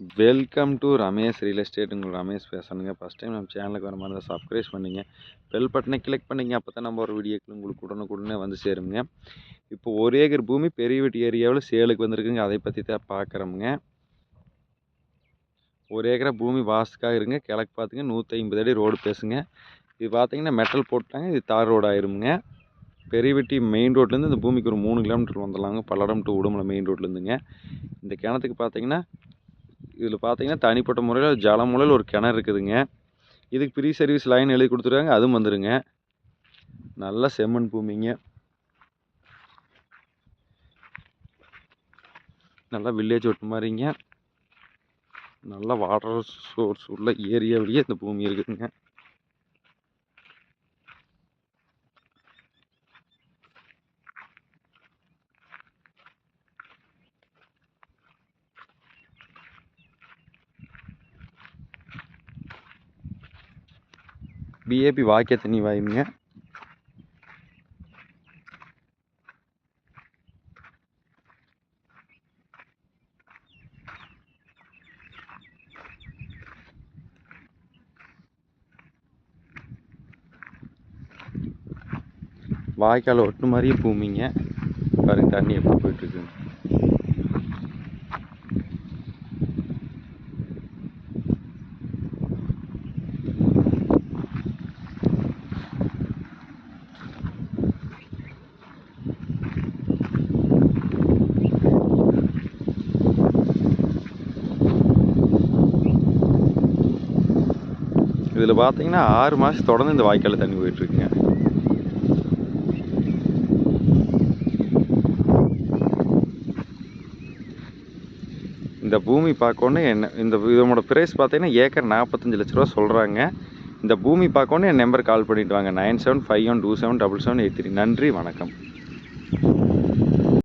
Welcome to Ramesh real estate உங்கள் Ramesh பேசணுங்க first time நம்ம சேனலுக்கு வர மாதிரி இருந்தால் சப்ஸ்கிரைப் பண்ணிங்க. பெல் பட்டனை கிளிக் பண்ணிங்க. அப்போ தான் நம்ம ஒரு வீடியோக்கள் உங்களுக்கு உடனுக்குடனே வந்து சேருங்க. இப்போ ஒரு ஏக்கர் பூமி பெரிய வீட்டு ஏரியாவில் சேலுக்கு வந்திருக்குங்க. அதை பற்றி தான் பார்க்குறோமுங்க. ஒரு ஏக்கரா பூமி வாசுக்காக இருங்க. கிழக்கு பார்த்துங்க நூற்றி ஐம்பது அடி ரோடு பேசுங்க. இது பார்த்தீங்கன்னா மெட்டல் போட்டாங்க. இது தார் ரோடு ஆயிருமுங்க. பெரியவெட்டி மெயின் ரோட்லேருந்து இந்த பூமிக்கு ஒரு மூணு கிலோமீட்டர் வந்துடலாங்க. பல்லடம் டு உடுமலை மெயின் ரோட்லேருந்துங்க இந்த கிணத்துக்கு பார்த்தீங்கன்னா இதில் பார்த்தீங்கன்னா தனிப்பட்ட முறையில் ஜலமுலையில் ஒரு கிணறு இருக்குதுங்க. இதுக்கு ஃப்ரீ சர்வீஸ் லைன் எழுதி கொடுத்துருக்காங்க அதுவும் வந்துடுங்க நல்ல செம்மண் பூமிங்க. நல்லா வில்லேஜ் ஒட்டு மாதிரிங்க. நல்லா வாட்டர் சோர்ஸ் உள்ள ஏரியாவிலேயே இந்த பூமி இருக்குதுங்க. பிஏபி வாக்கிய தண்ணி வாயுங்க. வாய்க்கால் ஒட்டு மாதிரியே பூமிங்க. பாருங்க தண்ணி எப்படி போயிட்டுருக்கு இதில் பார்த்தீங்கன்னா ஆறு மாதம் தொடர்ந்து இந்த வாய்க்காலில் தண்ணி போயிட்டுருக்குங்க. இந்த பூமி பார்க்கணும் என்ன இந்த இதோட ப்ரைஸ் பார்த்தீங்கன்னா ஏக்கர் நாற்பத்தஞ்சு லட்ச ரூபா சொல்கிறாங்க இந்த பூமி பார்க்கணும் என் நம்பர் கால் பண்ணிவிட்டு வாங்க. Nine seven five one two seven double seven eight three. நன்றி வணக்கம்.